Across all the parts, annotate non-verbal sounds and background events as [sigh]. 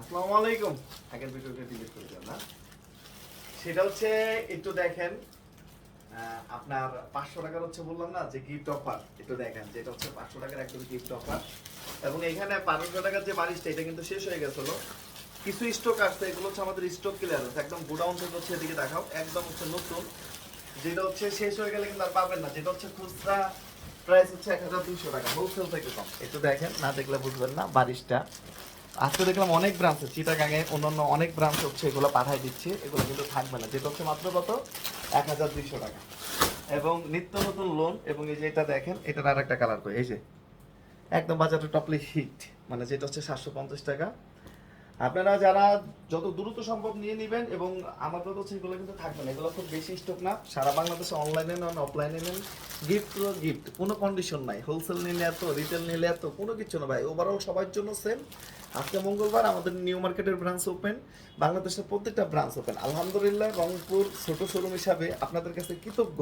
আসসালামু আলাইকুম। আগের ভিডিওটা ডিলিট করে দিলাম না। সেটা হচ্ছে, একটু দেখেন আপনার পাঁচশো টাকার হচ্ছে বললাম না, যে গিফট অফার একটু দেখেন, যেটা হচ্ছে পাঁচশো টাকার একদম গিফট অফার এবং এখানে পাঁচশো টাকার যে বারিশটা এটা কিন্তু শেষ হয়ে গেছিল। কিছু স্টক আসছে এগুলো হচ্ছে আমাদের স্টক ক্লিয়ারেন্স একদম গোডাউন থেকে হচ্ছে, এদিকে দেখাও, একদম হচ্ছে নতুন। যেটা হচ্ছে শেষ হয়ে গেলে কিন্তু আর পাবেন না। যেটা হচ্ছে খুচরা প্রাইস হচ্ছে এক হাজার দুইশো টাকা হোলসেল থেকে কম। একটু দেখেন, না দেখলে বুঝবেন না বারিশটা আজকে দেখলাম অনেক ব্রাঞ্চ চিটাগাঙে অন্যান্য অনেক ব্রাঞ্চ হচ্ছে, এগুলো পাঠাই দিচ্ছে, এগুলো কিন্তু থাকবে না। যেটা হচ্ছে মাত্র কত? এক হাজার দুইশো টাকা। এবং নিত্য নতুন লোন এবং এই যে এটা দেখেন, এটার আর একটা কালার করে এই যে, একদম বাজারে টপলি হিট মানে যেটা হচ্ছে সাতশো পঞ্চাশ টাকা। আপনারা যারা যত দ্রুত সম্ভব নিয়ে নেবেন এবং আমাদের হচ্ছে এগুলো কিন্তু থাকবে না, এগুলো খুব বেশি স্টক না। সারা বাংলাদেশে অনলাইনে নেন অফলাইনে নেন। গিফট তো গিফট কোনো কন্ডিশন নাই। হোলসেল নিলে এত রিটেল নিলে এত, কোনো কিছু না ভাই। ওভারঅল সবার জন্য সেম আজকে মঙ্গলবার আমাদের নিউ মার্কেটের ব্রাঞ্চ ওপেন বাংলাদেশের প্রত্যেকটা ব্রাঞ্চ ওপেন আলহামদুলিল্লাহ রংপুর ছোট শোরুম হিসাবে আপনাদের কাছে কৃতজ্ঞ।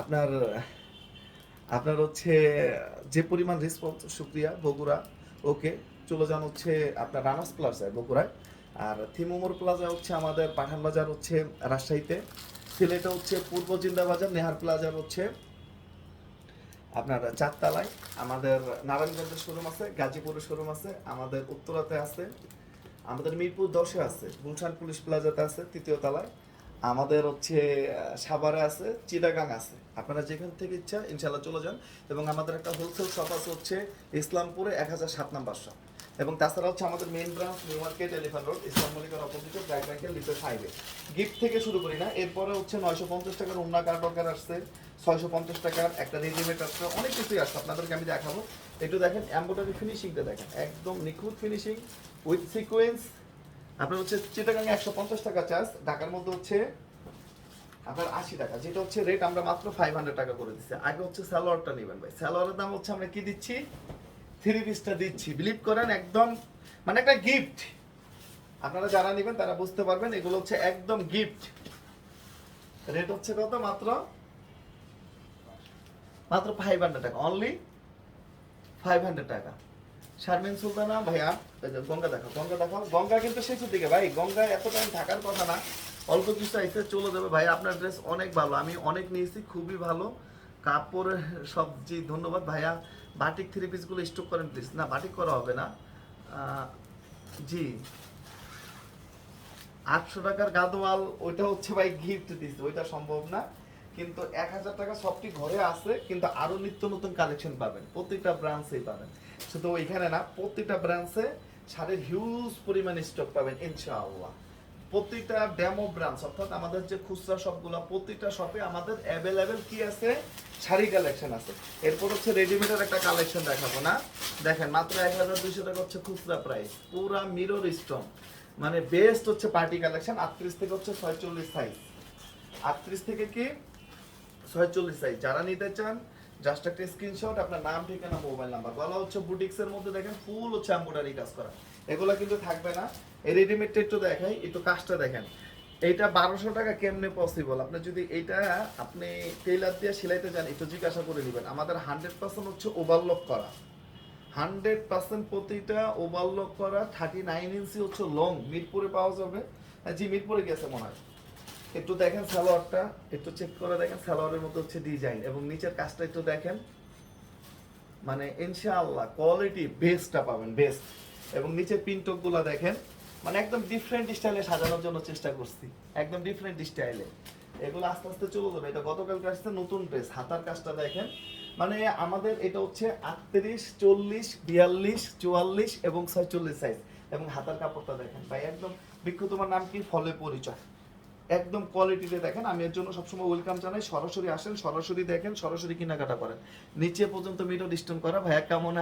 আপনার আপনার হচ্ছে যে পরিমাণ রেসপন্স সুপ্রিয়া বগুড়া। ওকে চলে যান হচ্ছে আপনার রানাস প্লাজায় বগুড়ায় আর থিমুমুর প্লাজা হচ্ছে আমাদের পাঠান বাজার হচ্ছে রাজশাহীতে। সিলেটে হচ্ছে পূর্ব জিন্দা বাজার নেহার প্লাজার হচ্ছে আপনার চারতলায়। আমাদের নারায়ণগঞ্জের শোরুম আছে, গাজীপুরের শোরুম আছে, আমাদের উত্তরাতে আছে, আমাদের মিরপুর দশে আছে, গুলশান পুলিশ প্লাজাতে আছে, তৃতীয় তলায়। আমাদের হচ্ছে সাভারে আছে, চিটাগাং আছে। আপনারা যেখান থেকে ইচ্ছা ইনশাল্লাহ চলে যান। এবং আমাদের একটা হোলসেল শপ আছে হচ্ছে ইসলামপুরে, এক হাজার সাত নাম্বার শপ এবং তাছাড়া হচ্ছে আমাদের main branch new market elephant road ইসলাম মল্লিকার অপোজিটে ব্র্যাক ব্যাংকের লিপের হাইওয়ে গিফট থেকে শুরু করি না, এরপরে হচ্ছে নয়শো পঞ্চাশ টাকার উন্না কার্ডকার আসছে, ছয়শো পঞ্চাশ টাকার একটা রেডিমেড আসছে, অনেক কিছুই আসছে, আপনাদেরকে আমি দেখাবো। একটু দেখেন এম্বোটারি ফিনিশিংটা দেখেন, একদম নিখুঁত ফিনিশিং উইথ সিকোয়েন্স আপনার হচ্ছে চিটাগাং একশো পঞ্চাশ টাকা চার্জ, ঢাকার মধ্যে হচ্ছে আপনার আশি টাকা, যেটা হচ্ছে রেট আমরা মাত্র ফাইভ হান্ড্রেড টাকা করে দিচ্ছি। আগে হচ্ছে স্যালোয়ারটা নেবেন ভাই স্যালোয়ারের দাম হচ্ছে আমরা কি দিচ্ছি? থ্রি পিসটা দিচ্ছি। বিলিভ করেন, একদম মানে একটা গিফট আপনারা যারা নেবেন, তারা বুঝতে পারবেন, এগুলো হচ্ছে একদম গিফট রেট হচ্ছে কত? মাত্র? মাত্র five hundred taka. Only five hundred taka. Sharmin Sultana, ভাইয়া গঙ্গা দেখো গঙ্গা দেখো গঙ্গা কিন্তু শেষের দিকে, ভাই। গঙ্গা এত টাইম থাকার কথা না। অল্প কিছু আইসে চলে যাবে। ভাই, আপনার ড্রেস অনেক ভালো। আমি অনেক নিয়েছি, খুবই ভালো। কাপড় সব জি, ধন্যবাদ, ভাইয়া। বাটিক থ্রি পিসগুলো স্টক করেন প্লিজ না, বাটিক করা হবে না। জি। আটশো টাকার গাদোয়াল, ওইটা হচ্ছে ভাই গিফট দিচ্ছে ওইটা সম্ভব না। কিন্তু এক হাজার টাকা সবটি ঘরে আছে, কিন্তু আরও নিত্য নতুন কালেকশন পাবেন। প্রত্যেকটা ব্রাঞ্চেই পাবেন। শুধু ওইখানে না প্রত্যেকটা ব্রাঞ্চে শাড়ির হিউজ পরিমাণ স্টক পাবেন, ইনশাআল্লাহ। প্রত্যেকটা ডেমো ব্রাঞ্চ অর্থাৎ আমাদের যে খুচরা শপগুলো প্রতিটা শপে আমাদের অ্যাভেলেবেল কি আছে? শাড়ি কালেকশন আছে। এরপর হচ্ছে রেডিমেডের একটা কালেকশন দেখাবো না। দেখেন, মাত্র এক হাজার দুইশো টাকা হচ্ছে খুচরা প্রাইস পুরা মিরর স্টোন মানে বেস্ট হচ্ছে পার্টি কালেকশন আটত্রিশ থেকে হচ্ছে ছয়চল্লিশ সাইজ আটত্রিশ থেকে কি? ছয়চল্লিশ সাইজ যারা নিতে চান জাস্ট একটা স্ক্রিনশট আপনার নাম, ঠিকানা মোবাইল নাম্বার বলা হচ্ছে বুটিক্সের মধ্যে, দেখেন ফুল হচ্ছে এমব্রয়ডারি কাজ করা। এগুলো কিন্তু থাকবে না। এই রেডিমেডটা একটু দেখাই একটু কাজটা দেখেন। এইটা বারোশো টাকা কেমনে পসিবল আপনি যদি এইটা আপনি টেইলার দিয়ে সেলাইতে যান একটু জিজ্ঞাসা করে নেবেন। আমাদের হান্ড্রেড পার্সেন্ট হচ্ছে ওভারলক করা। হান্ড্রেড পার্সেন্ট প্রতিটা ওভারলক করা থার্টি নাইন ইঞ্চি হচ্ছে লং মিরপুরে পাওয়া যাবে। হ্যাঁ, জি মিরপুরে গেছে মনে হয়। একটু দেখেন সালোয়ারটা একটু চেক করে দেখেন সালোয়ারের মধ্যে হচ্ছে ডিজাইন এবং নিচের কাজটা একটু দেখেন। মানে ইনশাআল্লাহ কোয়ালিটি বেস্টটা পাবেন বেস্ট এবং নিচের পিনটকগুলা দেখেন। মানে একদম ডিফারেন্ট স্টাইলে সাজানোর জন্য চেষ্টা করছি। একদম ডিফারেন্ট স্টাইলে এগুলো আস্তে আস্তে চলে যাবে। এটা গতকালকে আসছে নতুন ড্রেস হাতার কাজটা দেখেন। মানে আমাদের এটা হচ্ছে আটত্রিশ, চল্লিশ, বিয়াল্লিশ, চুয়াল্লিশ এবং ছয়চল্লিশ সাইজ এবং হাতার কাপড়টা দেখেন ভাই, একদম বিক্ষু তোমার নাম কি? ফলে পরিচয়। একদম কোয়ালিটিতে দেখেন। আমি এর জন্য সবসময় ওয়েলকাম জানাই। সরাসরি আসেন, সরাসরি দেখেন, সরাসরি কেনাকাটা করেন। নিচে পর্যন্ত মিডো ডিস্টন করা। ভাইয়া কেমন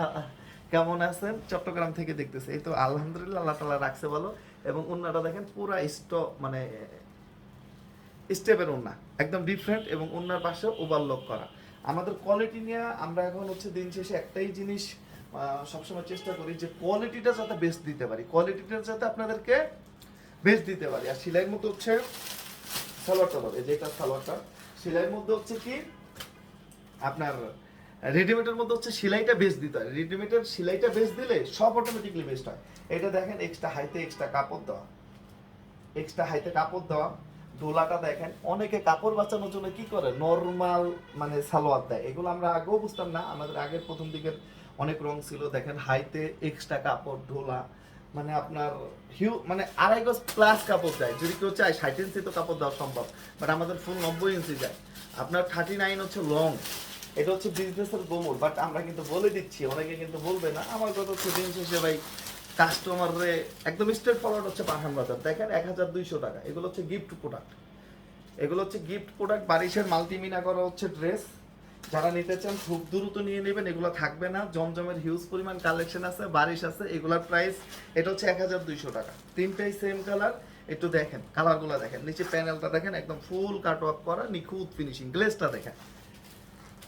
কেমন আছেন? চট্টগ্রাম থেকে দেখতেছে। এই তো আলহামদুলিল্লাহ, আল্লাহ তালা রাখছে ভালো। এবং অন্যটা দেখেন, পুরা স্ট মানে স্টেপের ওন্না একদম ডিফারেন্ট এবং অন্যার পাশে ওভারলক করা। আমাদের কোয়ালিটি নিয়ে আমরা এখন হচ্ছে দিন শেষে একটাই জিনিস সবসময় চেষ্টা করি যে কোয়ালিটিটা যাতে বেস্ট দিতে পারি। কোয়ালিটিটা যাতে আপনাদেরকে বেস্ট দিতে পারি। আর সেলাইয়ের মধ্যে হচ্ছে সালোয়ারটা পাবে যেটা সালোয়ারটা। সেলাইয়ের মধ্যে হচ্ছে কি? আপনার রেডিমেডের মধ্যে হচ্ছে সেলাইটা বেশ দিতে হয়। রেডিমেডের সেলাইটা বেশ দিলে সব অটোমেটিকলি বেস্ট হয়। এটা দেখেন এক্সট্রা হাইতে এক্সট্রা কাপড় দেওয়া। এক্সট্রা হাইতে কাপড় দেওয়া। ডোলাটা দেখেন, অনেকে কাপড় বাঁচানোর জন্য কি করে? নর্মাল মানে সালোয়ার দেয়। এগুলো আমরা আগেও বুঝতাম না। আমাদের আগের প্রথম দিকের অনেক রং ছিল। দেখেন হাইতে এক্সট্রা কাপড় ঢোলা মানে আপনার হিউ মানে আড়াই গজ প্লাস কাপড় দেয়। যদি কেউ চায়, ষাট ইঞ্চি তো কাপড় দেওয়া সম্ভব। বাট আমাদের ফুল নব্বই ইঞ্চি যায়। আপনার থার্টি নাইন হচ্ছে লং এটা হচ্ছে বিজনেসের গোমর বাট আমরা কিন্তু বলে দিচ্ছি, অনেকে কিন্তু বলবে না। আমার কথা হচ্ছে দিন শেষে ভাই কাস্টমারে একদম স্ট্রেট ফরওয়ার্ড হচ্ছে পাঠান বাজার। দেখেন এক হাজার দুইশো টাকা। এগুলো হচ্ছে গিফট প্রোডাক্ট এগুলো হচ্ছে গিফট প্রোডাক্ট বারিশের মাল্টিমিনা করা হচ্ছে ড্রেস যারা নিতে চান, খুব দ্রুত নিয়ে নেবেন। এগুলো থাকবে না। জমজমের হিউজ পরিমাণ কালেকশন আছে, বারিশ আছে, এগুলোর প্রাইস এটা হচ্ছে এক হাজার দুইশো টাকা। তিনটাই সেম কালার একটু দেখেন কালারগুলো দেখেন। নিচে প্যানেলটা দেখেন, একদম ফুল কাট কাটওয়ার্ক করা, নিখুঁত ফিনিশিং গ্লেসটা দেখেন।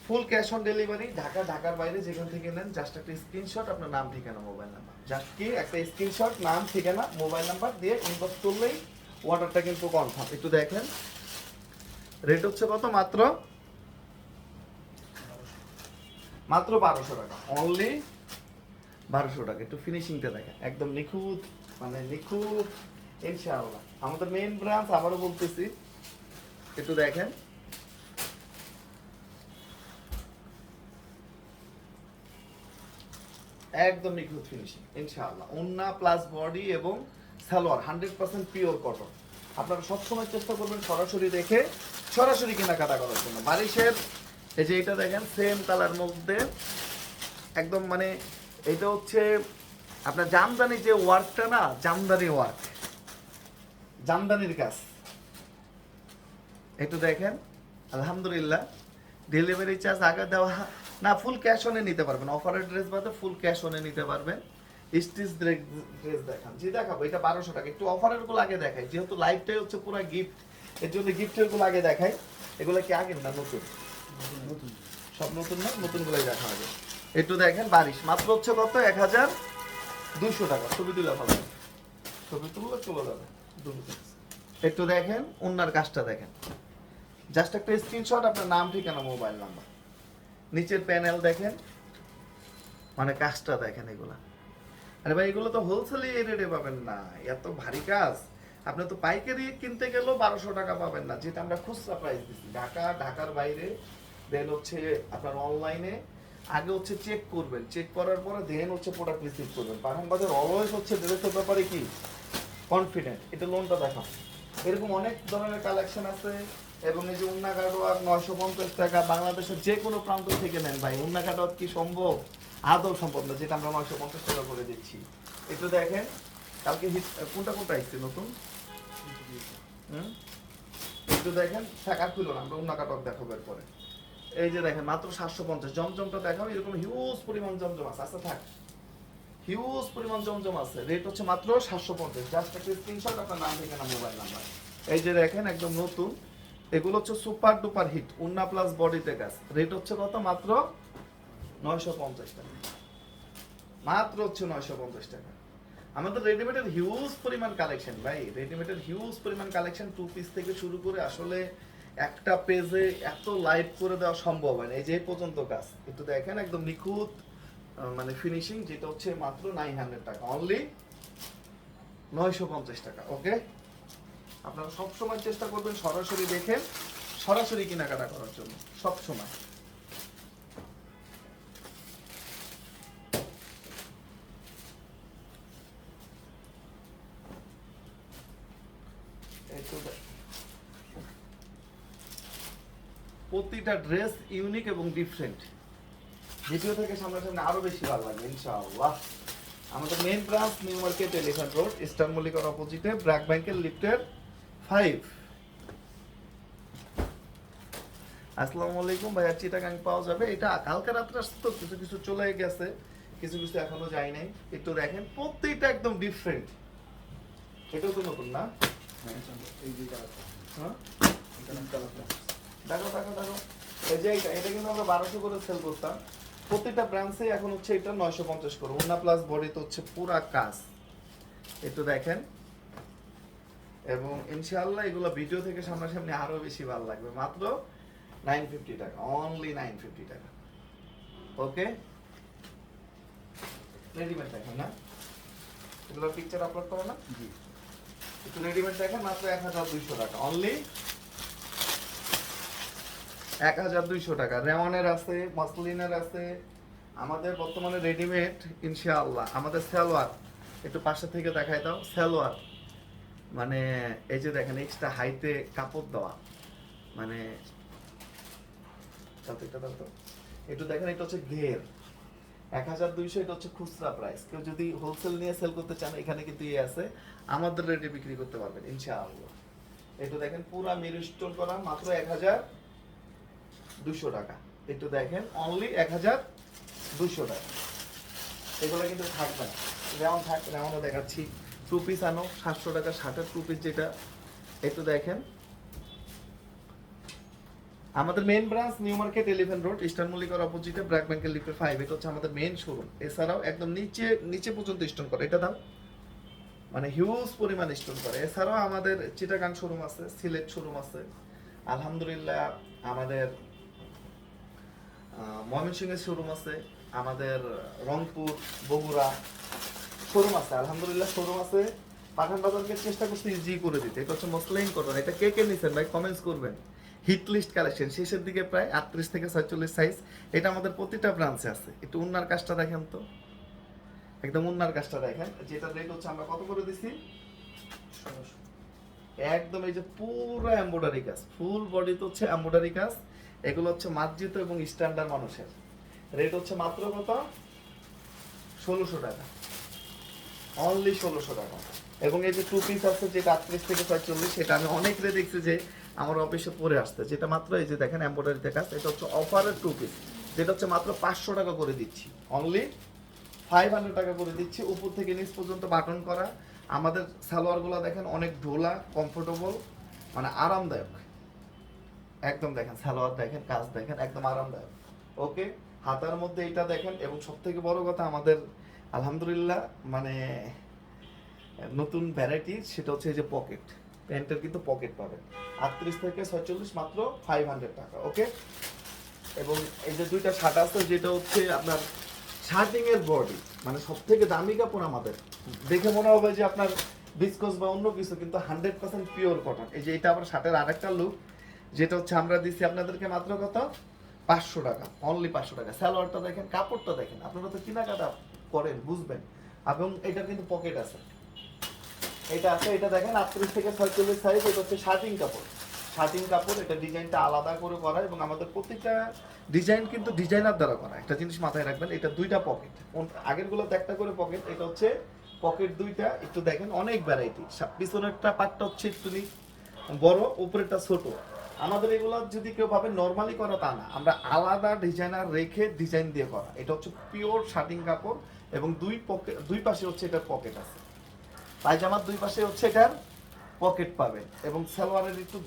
Full cash on delivery Dhaka, ঢাকার বাইরে যেখান থেকে নেন জাস্ট একটা স্ক্রিনশট আপনার নাম, ঠিকানা মোবাইল নাম্বার জাস্ট কি? একটা স্ক্রিনশট নাম, ঠিকানা মোবাইল নাম্বার দিয়ে ইনবক্স করলেই অর্ডারটা কিন্তু কনফার্ম একটু দেখেন। রেট হচ্ছে কত? মাত্র? মাত্র বারোশো টাকা। অনলি বারোশো টাকা। একটু ফিনিশিংটা দেখেন। একদম নিখুঁত মানে নিখুঁত, ইনশাআল্লাহ। আমাদের মেইন ব্রাঞ্চ আবারও বলতেছি। একটু দেখেন। একদম নিখুঁত ফিনিশিং ইনশাআল্লাহ। ওন্না প্লাস বডি এবং salwar hundred percent pure cotton আপনারা সবসময় চেষ্টা করবেন সরাসরি দেখে, সরাসরি কেনাকাটা করার জন্য। বারিশের এই যে এটা দেখেন সেম কালার মধ্যে। একদম মানে এটা হচ্ছে, আপনার জামদানি যে ওয়ার্কটা না, জামদানি ওয়ার্ক। জামদানির কাজ। একটু দেখেন, আলহামদুলিল্লাহ ডেলিভারি চার্জ আগে দেওয়া না ফুল ক্যাশ অনে নিতে পারবেন। অফারের ড্রেস বাদে ফুল ক্যাশ অনে নিতে পারবেন। স্টিচ ড্রেস দেখান। জি দেখাবো এটা বারোশো টাকা। একটু অফারেরগুলো আগে দেখাই। যেহেতু লাইফটাই হচ্ছে পুরো গিফট এর জন্য গিফটেরগুলো আগে দেখাই। এগুলো কি আগের না নতুন? নতুন। সব নতুন না? নতুন গুলোই দেখা হবে। একটু দেখেন বারিশ। মাত্র হচ্ছে কত? এক হাজার দুশো টাকা। ছবি তুলে ফেলবেন ছবি তুললে চলে যাবে। একটু দেখেন অন্যার কাজটা দেখেন। জাস্ট একটা স্ক্রিনশট আপনার নাম ঠিকানা মোবাইল নাম্বার নিচের প্যানেল দেখেন মানে কাজটা দেখেন এগুলা। আরে ভাই, এগুলো তো হোলসেলে রেটে পাবেন না, এত ভারী কাজ। আপনি তো পাইকারি কিনতে গেলেও বারোশো টাকা পাবেন না, যেটা আমরা খুচরা প্রাইস দিচ্ছি ঢাকা, ঢাকার বাইরে দেন হচ্ছে আপনার অনলাইনে আগে হচ্ছে চেক করবেন। চেক করার পরে দেন হচ্ছে প্রোডাক্ট রিসিভ করবেন। পাঠান বাজার অলওয়েজ হচ্ছে ড্রেসের ব্যাপারে কি? কনফিডেন্ট এটা লোনটা দেখাও। এরকম অনেক ধরনের কালেকশন আছে। এবং এই যে উন্না কাটোয়ার নয়শো পঞ্চাশ টাকা বাংলাদেশের যে কোনো প্রান্ত থেকে নেন ভাই উন্না কাটোয়ার কি সম্ভব? আদৌ সম্ভব না, যেটা আমরা নয়শো পঞ্চাশ টাকা করে দিচ্ছি। একটু দেখেন, কালকে কোনটা কোনটা আসছে নতুন? একটু দেখেন টাকা খুলো না, আমরা উন্না কাটোয়ার দেখাবো এরপরে। এই যে দেখেন, মাত্র সাতশো পঞ্চাশ, জমজমটা দেখাও, এরকম হিউজ পরিমাণ জমজম আছে আচ্ছা থাক। হিউজ পরিমাণ জমজম আছে রেট হচ্ছে মাত্র সাতশো পঞ্চাশ জাস্ট একটা স্ক্রিনশট আপনার নাম, ঠিকানা মোবাইল নাম্বার এই যে দেখেন, একদম নতুন। এগুলো হচ্ছে সুপার ডুপার হিট, উন্না প্লাস বডিতে গাছ রেট হচ্ছে কত? মাত্র নয়শো পঞ্চাশ টাকা। মাত্র হচ্ছে নয়শো পঞ্চাশ টাকা। আমাদের রেডিমেডের হিউজ পরিমাণ কালেকশন ভাই। রেডিমেডের হিউজ পরিমাণ কালেকশন টু পিস থেকে শুরু করে আসলে একটা পেজে এত লাইভ করে দেওয়া সম্ভব হয় না। এই যে পর্যন্ত কাজ। একটু দেখেন, একদম নিখুঁত মানে ফিনিশিং যেটা হচ্ছে মাত্র নাইন হান্ড্রেড টাকা। অনলি নয়শো পঞ্চাশ টাকা ওকে আপনারা সবসময় চেষ্টা করবেন সরাসরি দেখে সরাসরি কেনাকাটা করার জন্য, সব সময়। এই তো দেখ- প্রতিটা ড্রেস ইউনিক এবং ডিফারেন্ট ভিডিও থেকে সামনাসামনি আরও বেশি ভালো লাগবে, ইনশাআল্লাহ। আমাদের main branch new market elephant road eastern মল্লিকার অপোজিটে ব্র্যাক ব্যাংকের লিফটের ফাইভ আসসালামু আলাইকুম ভাইয়া চিটাগাং পাওয়া যাবে? এটা কালকে রাত্রে আসছে তো, কিছু কিছু চলে গেছে, কিছু কিছু এখনও যায় নাই। একটু দেখেন প্রত্যেকটা একদম ডিফারেন্ট এটাও তো নতুন না? হ্যাঁ? দেখো দেখো দেখো। এই যে এটা এটা কিন্তু আমরা বারোশো করে সেল করতাম। প্রত্যেকটা ব্রাঞ্চে এখন হচ্ছে এটা নয়শো পঞ্চাশ করে। উন্না প্লাস বডিতে হচ্ছে পুরা কাজ। একটু দেখেন। এবং ইনশাআল্লাহ এগুলো ভিডিও থেকে সামনাসামনি আরও বেশি ভালো লাগবে। মাত্র nine fifty taka only nine fifty taka. Okay readymade দেখেন না? এগুলো পিকচার আপলোড করো না? জি। একটু রেডিমেড দেখেন মাত্র এক হাজার দুইশো টাকা। অনলি এক হাজার দুইশো টাকা। রেওয়ানের আছে মাসলিনের আছে। আমাদের বর্তমানে রেডিমেড ইনশাআল্লাহ। আমাদের সালোয়ার একটু পাশে থেকে দেখাই দাও সালোয়ার। মানে এই যে দেখেন এক্সট্রা হাইতে কাপড় দেওয়া। মানে একটু দেখেন, এটা হচ্ছে ঘের। এক হাজার দুইশো, এটা হচ্ছে খুচরা প্রাইস কেউ যদি হোলসেল নিয়ে সেল করতে চান, এখানে কিন্তু ইয়ে আছে। আমাদের রেটে বিক্রি করতে পারবেন, ইনশাআল্লাহ। একটু দেখেন, পুরা মিরু স্টোর করা, মাত্র এক হাজার দুশো টাকা। একটু দেখেন অনলি এক হাজার দুশো টাকা। এগুলো কিন্তু থাকবে না। যেমন থাক যেমনও দেখাচ্ছি। টু পিস আনো, সাতশো টাকা ষাটের টু পিস যেটা, একটু দেখেন। আমাদের main branch new market eleven road eastern মল্লিকার অপোজিটে ব্র্যাক ব্যাংকের লিফটে ফাইভ এটা হচ্ছে আমাদের মেইন শোরুম এছাড়াও একদম নিচে নিচে পর্যন্ত স্টোন করে। এটা দাও মানে হিউজ পরিমাণ স্টোন করে। এছাড়াও আমাদের চিটাগাং শোরুম আছে সিলেট শোরুম আছে। আলহামদুলিল্লাহ আমাদের ময়মনসিংহের শোরুম আছে। আমাদের রংপুর, বগুড়া শোরুম আছে, আলহামদুলিল্লাহ শোরুম আছে। পাঠান বাজারকে চেষ্টা করছি ইজি করে দিতে। এটা হচ্ছে মসলাইন কটন এটা কে কে নিছেন ভাই? কমেন্টস করবেন। হিট লিস্ট কালেকশন শেষের দিকে প্রায় আটত্রিশ থেকে ছয়চল্লিশ সাইজ এটা আমাদের প্রতিটা ব্রাঞ্চে আছে। একটু উন্নার কাজটা দেখেন তো। একদম উন্নার কাজটা দেখেন। যেটা রেট হচ্ছে আমরা কত করে দিছি? একদম এই যে পুরো এমব্রয়ডারি কাজ ফুল বডি তো হচ্ছে এমব্রয়ডারি কাজ। এগুলো হচ্ছে মার্জিত এবং স্ট্যান্ডার্ড মানুষের। রেট হচ্ছে মাত্র কত? ষোলোশো টাকা। অনলি ষোলোশো টাকা। এবং এই যে টু পিস আছে যেটা আটত্রিশ থেকে ছয়চল্লিশ, সেটা আমি অনেক দেখছি যে আমার অফিসে পরে আসতে যেটা মাত্র এই যে দেখেন এমব্রয়ডারিতে কাজ, এটা হচ্ছে অফারের টু পিস যেটা হচ্ছে মাত্র পাঁচশো টাকা করে দিচ্ছি। অনলি ফাইভ হান্ড্রেড টাকা করে দিচ্ছি। উপর থেকে নিচ পর্যন্ত বাটন করা। আমাদের সালোয়ারগুলো দেখেন অনেক ঢোলা কমফোর্টেবল মানে আরামদায়ক। একদম দেখেন, সালোয়ার দেখেন, কাজ দেখেন, একদম আরামদায়ক। ওকে হাতার মধ্যে এটা দেখেন, এবং সব থেকে বড় কথা, আমাদের আলহামদুলিল্লাহ মানে নতুন ভ্যারাইটি সেটা হচ্ছে এই যে পকেট প্যান্টের কিন্তু পকেট পাবেন। আটত্রিশ থেকে ছয়চল্লিশ মাত্র ফাইভ হান্ড্রেড টাকা ওকে এবং এই যে দুইটা শার্ট আছে, যেটা হচ্ছে আপনার শার্টিং এর বডি মানে সব থেকে দামি কাপড় আমাদের। দেখে মনে হবে যে আপনার বিস্কস বা অন্য কিছু, কিন্তু হান্ড্রেড পার্সেন্ট পিওর কটন এই যে এটা আবার শার্টের আরেকটা লুক যেটা হচ্ছে আমরা দিচ্ছি আপনাদেরকে মাত্র কত? পাঁচশো টাকা অনলি পাঁচশো টাকা। সালোয়ারটা দেখেন, কাপড়টা দেখেন। আপনারা তো কেনাকাটা করেন, বুঝবেন। এবং এটা কিন্তু পকেট আছে। এটা আছে, এটা দেখেন, আটত্রিশ থেকে ছয়চল্লিশ সাইজ এটা হচ্ছে শার্টিং কাপড়। শার্টিং কাপড়, এটা ডিজাইনটা আলাদা করে করা এবং আমাদের প্রত্যেকটা ডিজাইন কিন্তু ডিজাইনার দ্বারা করা। একটা জিনিস মাথায় রাখবেন, এটা দুইটা পকেট আগের গুলোতে একটা করে পকেট এটা হচ্ছে পকেট দুইটা। একটু দেখেন, অনেক ভ্যারাইটি পিছনেরটা পাটটা হচ্ছে একটু বড়, উপরেরটা ছোট। আমাদের এগুলো যদি কেউ ভাবে নর্মালি করা তা না। আমরা আলাদা ডিজাইনার রেখে ডিজাইন দিয়ে করা। এটা হচ্ছে পিওর শার্টিং কাপড় এবং দুই পকেট দুই পাশে হচ্ছে এটার পকেট আছে। পায়জামার দুই পাশে হচ্ছে এটার পকেট পাবেন এবং সালোয়ারের একটু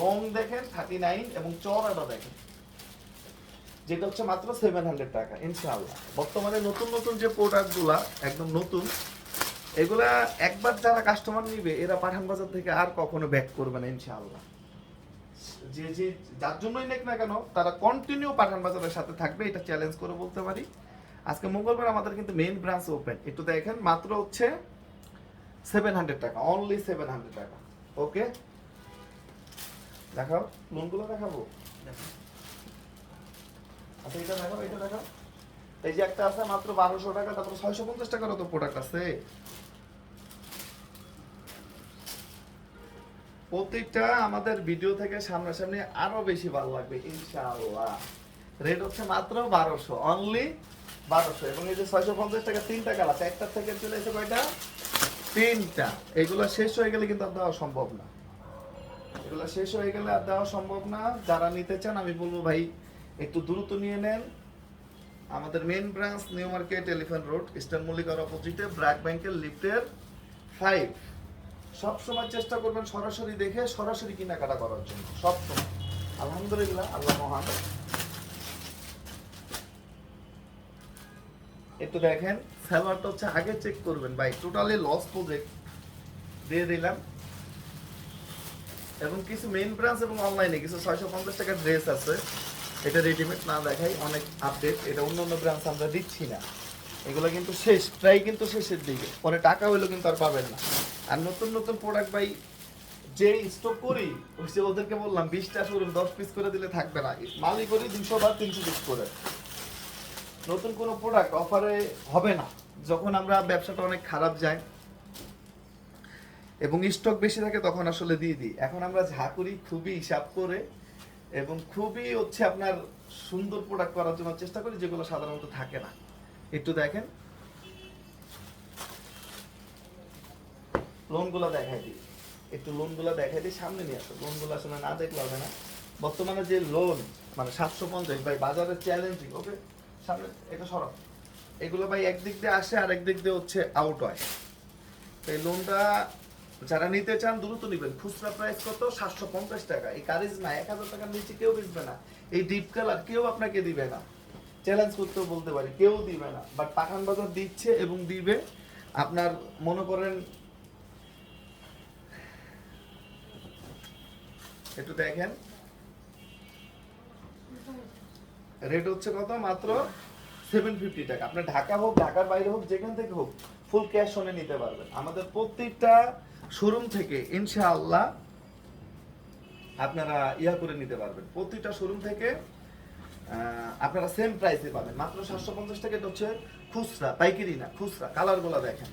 লং দেখেন থার্টি নাইন এবং চওড়াটা দেখেন। যেটা হচ্ছে মাত্র সেভেন হান্ড্রেড টাকা, ইনশাআল্লাহ। বর্তমানে নতুন নতুন যে প্রোডাক্টগুলা একদম নতুন, এগুলা একবার যারা কাস্টমার নিবে, এরা পাঠান বাজার থেকে আর কখনো ব্যাক করবে না, ইনশাআল্লাহ। যে যে, যার জন্যই নেক না কেন, তারা কন্টিনিউ পাঠান বাজারের সাথে থাকবে, এটা চ্যালেঞ্জ করে বলতে পারি। আজকে মঙ্গলবার আমাদের কিন্তু মেইন ব্রাঞ্চ ওপেন একটু দেখেন, মাত্র হচ্ছে সেভেন হান্ড্রেড টাকা অনলি সেভেন হান্ড্রেড টাকা। ওকে দেখাও লোনগুলো দেখাবো? আচ্ছা এটা দেখাও এটা দেখাও। এই যে একটা আছে, মাত্র বারোশো টাকা, তারপর ছয়শো পঞ্চাশ টাকারও তো প্রোডাক্ট আছে। প্রত্যেকটা আমাদের ভিডিও থেকে সামনাসামনি আরও বেশি ভালো লাগবে, ইনশাআল্লাহ। রেট হচ্ছে মাত্র বারোশো অনলি বারোশো। এবং এই যে ছয়শো পঞ্চাশ টাকা, তিনটা কালার একটা থেকে চলে এসে কয়টা? তিনটা। এগুলো শেষ হয়ে গেলে কিন্তু আর দেওয়া সম্ভব না। এগুলো শেষ হয়ে গেলে আর দেওয়া সম্ভব না। যারা নিতে চান, আমি বলব ভাই, একটু দ্রুত নিয়ে নেন। আমাদের main branch new market elephant road eastern মল্লিকার অপোজিটে ব্র্যাক ব্যাংকের লিফটের ফাইভ সবসময় চেষ্টা করবেন সরাসরি দেখে সরাসরি কেনাকাটা করার জন্য। সবসময়। আলহামদুলিল্লাহ, আল্লাহ মহান। একটু দেখেন সালোয়ারটা হচ্ছে আগে চেক করবেন। ভাই টোটালি লস প্রজেক্ট দিয়ে দিলাম। এবং কিছু মেইন ব্রাঞ্চ এবং অনলাইনে কিছু ছয়শো পঞ্চাশ টাকার ড্রেস আছে। এটা রেডিমেড না দেখাই, অনেক আপডেট এটা অন্য অন্য ব্রাঞ্চ আমরা দিচ্ছি না। এগুলো কিন্তু শেষ, প্রায় কিন্তু শেষের দিকে। পরে টাকা হইলেও কিন্তু আর পাবেন না। আর নতুন নতুন প্রোডাক্ট ভাই, যে স্টক করি, ওই যে ওদেরকে বললাম, বিশটা শোরুম দশ পিস করে দিলে থাকবে না। মালই করি দুশো বা তিনশো পিস করে। নতুন কোনো প্রোডাক্ট অফারে হবে না। যখন আমরা ব্যবসাটা অনেক খারাপ যায়, এবং স্টক বেশি থাকে, তখন আসলে দিয়ে দিই। এখন আমরা যা করি, খুবই হিসাব করে, এবং খুবই হচ্ছে আপনার সুন্দর প্রোডাক্ট করার জন্য চেষ্টা করি, যেগুলো সাধারণত থাকে না। একটু দেখেন। লোনগুলো দেখাই দিই। একটু লোনগুলো দেখাই দিই, সামনে নিয়ে আসো। লোনগুলো আসলে না দেখলে হবে না। বর্তমানে যে লোন মানে সাতশো পঞ্চাশ, ভাই, বাজারের চ্যালেঞ্জিং ওকে সামনে, এটা সরব এগুলো ভাই একদিক দিয়ে আসে আর একদিক দিয়ে হচ্ছে আউট হয়। তো এই লোনটা যারা নিতে চান, দ্রুত নেবেন। খুচরা প্রাইস কত? সাতশো পঞ্চাশ টাকা। এই কারিজমা এক হাজার টাকার নিচে কেউ বেচবে না। এই ডিপ কালার কেউ আপনাকে দিবে না। চ্যালেঞ্জ করতেও বলতে পারি, কেউ দিবে না। বাট পাঠান বাজার দিচ্ছে এবং দিবে। আপনার, মনে করেন একটু দেখেন। রেট হচ্ছে কত? মাত্র সেভেন ফিফটি টাকা। আপনার ঢাকা হোক, ঢাকার বাইরে হোক, যেখান থেকে হোক ফুল ক্যাশ অনে নিতে পারবেন। আমাদের প্রত্যেকটা শোরুম থেকে, ইনশাআল্লাহ, আপনারা ইয়া করে নিতে পারবেন। প্রত্যেকটা শোরুম থেকে আপনারা সেম প্রাইসে পাবেন। মাত্র সাতশো পঞ্চাশ টাকা হচ্ছে খুচরা, পাইকারি না, খুচরা। কালারগুলো দেখেন।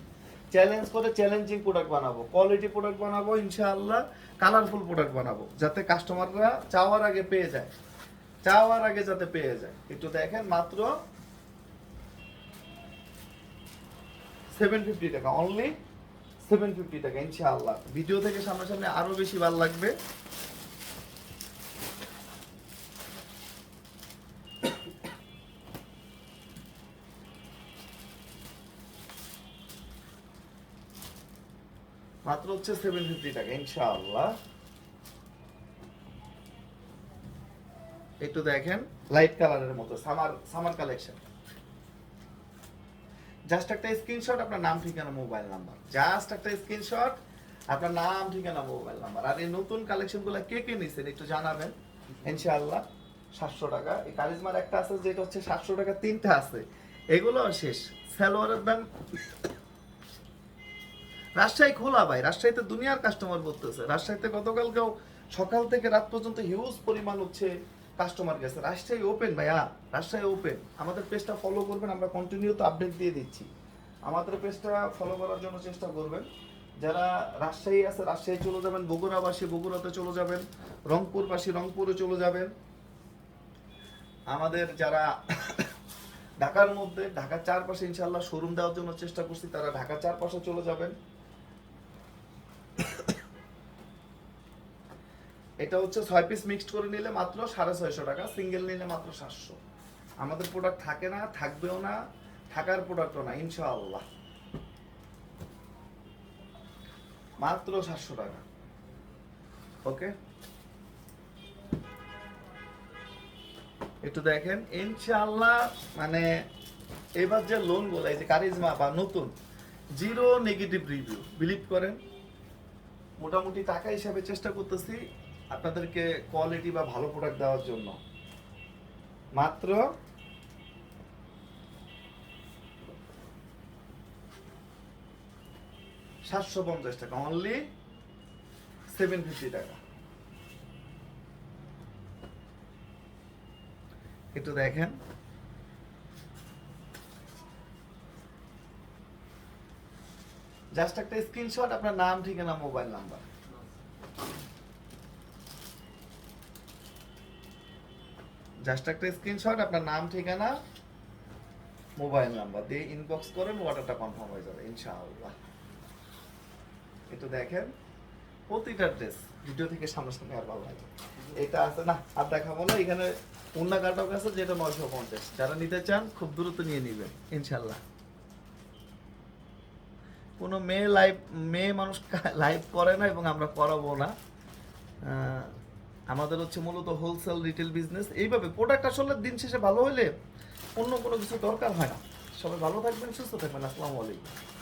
চ্যালেঞ্জ করে চ্যালেঞ্জিং প্রোডাক্ট বানাবো কোয়ালিটি প্রোডাক্ট বানাবো, ইনশাআল্লাহ কালারফুল প্রোডাক্ট বানাবো, যাতে কাস্টমাররা চাওয়ার আগে পেয়ে যায়। চাওয়ার আগে যাতে পেয়ে যায়। একটু দেখেন মাত্র সেভেন ফিফটি টাকা অনলি সেভেন ফিফটি টাকা, ইনশাআল্লাহ। ভিডিও থেকে সামনাসামনি আরও বেশি ভালো লাগবে। মাত্র হচ্ছে সেভেন ফিফটি টাকা ইনশাআল্লাহ। একটু দেখেন লাইট কালারের মতো সামার সামার কালেকশন জাস্ট একটা স্ক্রিনশট আপনার নাম ঠিকানা মোবাইল নাম্বার জাস্ট একটা স্ক্রিনশট আপনার নাম ঠিকানা মোবাইল নাম্বার আর এই নতুন কালেকশনগুলো কে কে নিছেন একটু জানাবেন ইনশাআল্লাহ। সাতশো টাকা। এই কারিজমার একটা আছে যেটা হচ্ছে সাতশো টাকা তিনটা আছে। এগুলো শেষ। সালোয়ারের দাম রাজশাহী খোলা ভাই, রাজশাহীতে দুনিয়ার কাস্টমার বলতেছে। রাজশাহীতে গতকালকেও সকাল থেকে রাত পর্যন্ত হিউজ পরিমাণ হচ্ছে কাস্টমার গেছে। রাজশাহী ওপেন ভাইয়া রাজশাহী ওপেন আমাদের পেজটা ফলো করবেন, আমরা কন্টিনিউ তো আপডেট দিয়ে দিচ্ছি। আমাদের পেজটা ফলো করার জন্য চেষ্টা করবেন। যারা রাজশাহী আছে, রাজশাহী চলে যাবেন, বগুড়াবাসী বগুড়াতে চলে যাবেন, রংপুরবাসী রংপুরে চলে যাবেন। আমাদের যারা [coughs] ঢাকার মধ্যে, ঢাকার চারপাশে ইনশাল্লাহ শোরুম দেওয়ার জন্য চেষ্টা করছি, তারা ঢাকার চারপাশে চলে যাবেন। এটা হচ্ছে ছয় পিস মিক্সড করে নিলে মাত্র সাড়ে ছয়শো টাকা সিঙ্গেল নিলে মাত্র সাতশো। আমাদের প্রোডাক্ট থাকে না, থাকবেও না, থাকার প্রোডাক্টও না, ইনশাআল্লাহ। মাত্র সাতশো টাকা। ওকে একটু দেখেন, ইনশাআল্লাহ মানে এবার যে লোনগুলো, এই যে কারিজমা বা নতুন জিরো নেগেটিভ রিভিউ বিলিভ করেন। মোটামুটি টাকা হিসাবে চেষ্টা করতেছি আপনাদেরকে কোয়ালিটি বা ভালো প্রোডাক্ট দেওয়ার জন্য। মাত্র সাতশো পঞ্চাশ টাকা অনলি সেভেন ফিফটি টাকা। একটু দেখেন। জাস্ট একটা স্ক্রিনশট আপনার নাম, ঠিকানা মোবাইল নাম্বার জাস্ট একটা স্ক্রিনশট আপনার নাম, ঠিকানা মোবাইল নাম্বার দিয়ে ইনবক্স করেন অর্ডারটা কনফার্ম হয়ে যাবে, ইনশাআল্লাহ। একটু দেখেন, প্রতিটা ড্রেস ভিডিও থেকে সামনাসামনি আর ভালো লাগে এটা আছে না, আর দেখাবো না, এখানে উন্না কাটক আছে, যেটা নয়শো পঞ্চাশ। যারা নিতে চান, খুব দ্রুত নিয়ে নেবেন ইনশাল্লাহ কোনো মেয়ে লাইভ মেয়ে মানুষ লাইভ করে না এবং আমরা করাবো না। আমাদের হচ্ছে মূলত হোলসেল রিটেল বিজনেস এইভাবে প্রোডাক্ট আসলে দিন শেষে ভালো হলে অন্য কোনো কিছু দরকার হয় না। সবাই ভালো থাকবেন, সুস্থ থাকবেন। আসসালামু আলাইকুম।